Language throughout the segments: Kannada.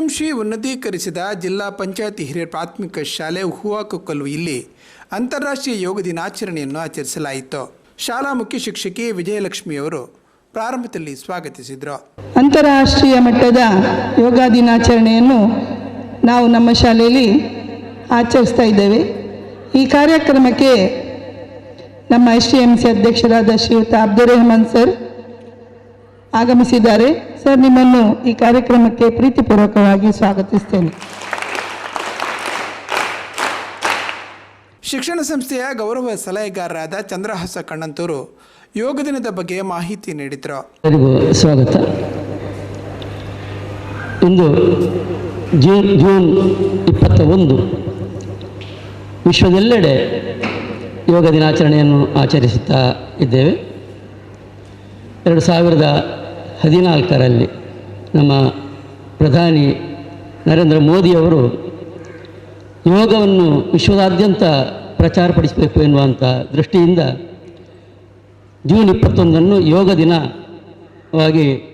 ಎಸ್ಡಿಎಂಸಿ ಉನ್ನತೀಕರಿಸಿದ ಜಿಲ್ಲಾ ಪಂಚಾಯತಿ ಹಿರಿಯ ಪ್ರಾಥಮಿಕ ಶಾಲೆ ಹೂವಾಕೊಕ್ಕಲು ಇಲ್ಲಿ ಅಂತಾರಾಷ್ಟ್ರೀಯ ಯೋಗ ದಿನಾಚರಣೆಯನ್ನು ಆಚರಿಸಲಾಯಿತು. ಶಾಲಾ ಮುಖ್ಯ ಶಿಕ್ಷಕಿ ವಿಜಯಲಕ್ಷ್ಮಿಯವರು ಪ್ರಾರಂಭದಲ್ಲಿ ಸ್ವಾಗತಿಸಿದರು. ಅಂತಾರಾಷ್ಟ್ರೀಯ ಮಟ್ಟದ ಯೋಗ ದಿನಾಚರಣೆಯನ್ನು ನಾವು ನಮ್ಮ ಶಾಲೆಯಲ್ಲಿ ಆಚರಿಸ್ತಾ ಇದ್ದೇವೆ. ಈ ಕಾರ್ಯಕ್ರಮಕ್ಕೆ ನಮ್ಮ ಎಸ್ ಡಿ ಎಂ ಸಿ ಅಧ್ಯಕ್ಷರಾದ ಶ್ರೀಯುತ ಅಬ್ದುಲ್ ರೆಹಮಾನ್ ಸರ್ ಆಗಮಿಸಿದ್ದಾರೆ. ಸರ್ ನಿಮ್ಮನ್ನು ಈ ಕಾರ್ಯಕ್ರಮಕ್ಕೆ ಪ್ರೀತಿಪೂರ್ವಕವಾಗಿ ಸ್ವಾಗತಿಸ್ತೇನೆ. ಶಿಕ್ಷಣ ಸಂಸ್ಥೆಯ ಗೌರವ ಸಲಹೆಗಾರರಾದ ಚಂದ್ರಹಾಸ ಕಣ್ಣಂತೂರು ಯೋಗ ದಿನದ ಬಗ್ಗೆ ಮಾಹಿತಿ ನೀಡಿದರು. ಎಲ್ಲರಿಗೂ ಸ್ವಾಗತ. ಇಂದು ಜೂನ್ ಜೂನ್ ಇಪ್ಪತ್ತ ಒಂದು ವಿಶ್ವದೆಲ್ಲೆಡೆ ಯೋಗ ದಿನಾಚರಣೆಯನ್ನು ಆಚರಿಸುತ್ತಾ ಇದ್ದೇವೆ. ಎರಡು ಸಾವಿರದ ಹದಿನಾಲ್ಕರಲ್ಲಿ ನಮ್ಮ ಪ್ರಧಾನಿ ನರೇಂದ್ರ ಮೋದಿಯವರು ಯೋಗವನ್ನು ವಿಶ್ವದಾದ್ಯಂತ ಪ್ರಚಾರಪಡಿಸಬೇಕು ಎನ್ನುವಂಥ ದೃಷ್ಟಿಯಿಂದ ಜೂನ್ ಇಪ್ಪತ್ತೊಂದನ್ನು ಯೋಗ ದಿನವಾಗಿ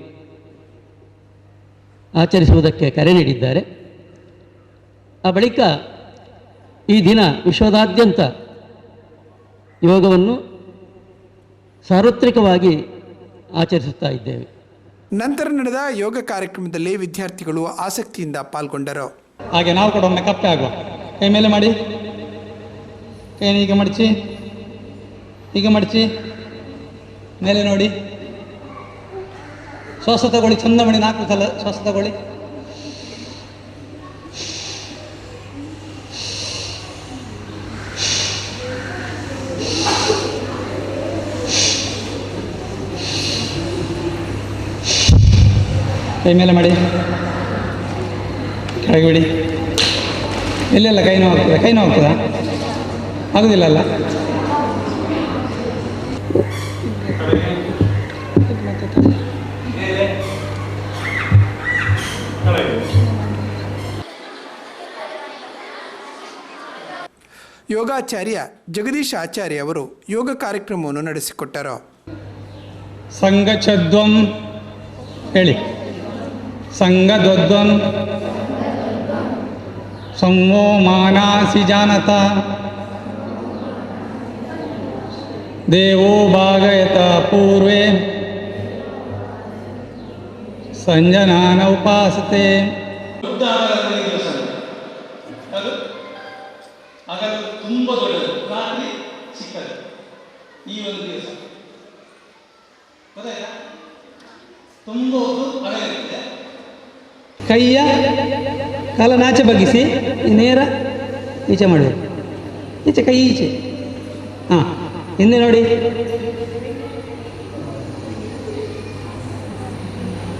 ಆಚರಿಸುವುದಕ್ಕೆ ಕರೆ ನೀಡಿದ್ದಾರೆ. ಆ ಬಳಿಕ ಈ ದಿನ ವಿಶ್ವದಾದ್ಯಂತ ಯೋಗವನ್ನು ಸಾರ್ವತ್ರಿಕವಾಗಿ ಆಚರಿಸುತ್ತಾ ಇದ್ದೇವೆ. ನಂತರ ನಡೆದ ಯೋಗ ಕಾರ್ಯಕ್ರಮದಲ್ಲಿ ವಿದ್ಯಾರ್ಥಿಗಳು ಆಸಕ್ತಿಯಿಂದ ಪಾಲ್ಗೊಂಡರು. ಹಾಗೆ ನಾವು ಕೂಡ ಒಮ್ಮೆ ಕಪ್ಪೆ ಆಗುವ. ಕೈ ಮೇಲೆ ಮಾಡಿ. ಕೈ ಈಗ ಮಡಚಿ. ಈಗ ಮಡಚಿ. ಮೇಲೆ ನೋಡಿ. ಶ್ವಾಸ ತಗೊಳ್ಳಿ, ಚಂದ ಮಾಡಿ, ನಾಲ್ಕು ಸಲ ಶ್ವಾಸ ತಗೊಳ್ಳಿ. ಕೈ ಮೇಲೆ ಮಾಡಿ. ಕೆಳಗೆ ಬಿಡಿ. ಎಲ್ಲೆಲ್ಲ ಕೈ ನೋವು ಆಗ್ತದೆ? ಕೈ ನೋವು ಆಗ್ತದಾ? ಆಗುದಿಲ್ಲ ಅಲ್ಲ? ಯೋಗಾಚಾರ್ಯ ಜಗದೀಶ್ ಆಚಾರ್ಯ ಅವರು ಯೋಗ ಕಾರ್ಯಕ್ರಮವನ್ನು ನಡೆಸಿಕೊಟ್ಟರು. ಸಂಘಚದ್ವಂ ಹೇಳಿ. ಸಂಘದ್ವದ್ವಂ ಸಂವೋ ಮಾನಾಸಿ ಜಾನತ. ದೇವೋ ಭಾಗಯತ ಪೂರ್ವೇ. ಸಂಜನಾನ ಉಪಾಸತೆ. ಹಾಗಾದ್ರೆ ತುಂಬ ರಾತ್ರಿ ಈ ಒಂದು ದಿವಸ. ತುಂಬ ಕೈಯ ಕಾಲ ನಾಚೆ ಬಗ್ಗಿಸಿ ನೇರ ಈಚೆ ಮಾಡಬೇಕು ಈಚೆ, ಕೈ ಈಚೆ. ಹಾಂ, ಹಿಂದೆ ನೋಡಿ.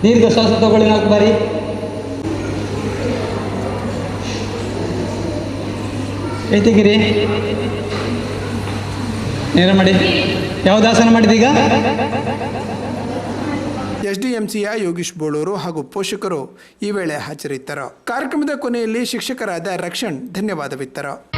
ದೀರ್ಘ ಶ್ವಾಸ ತಗೊಳ್ಳಿ ನಾಲ್ಕು ಬಾರಿ. ಕೈ ತೆಗೀರಿ. ನೇರ ಮಾಡಿ. ಯಾವ್ದು ಮಾಡಿದೀಗ? ಎಸ್ಡಿಎಂಸಿಯ ಯೋಗೀಶ್ ಬೋಳೂರು ಹಾಗೂ ಪೋಷಕರು ಈ ವೇಳೆ ಹಾಜರಿದ್ದರು. ಕಾರ್ಯಕ್ರಮದ ಕೊನೆಯಲ್ಲಿ ಶಿಕ್ಷಕರಾದ ರಕ್ಷಣ್ ಧನ್ಯವಾದವಿತ್ತರು.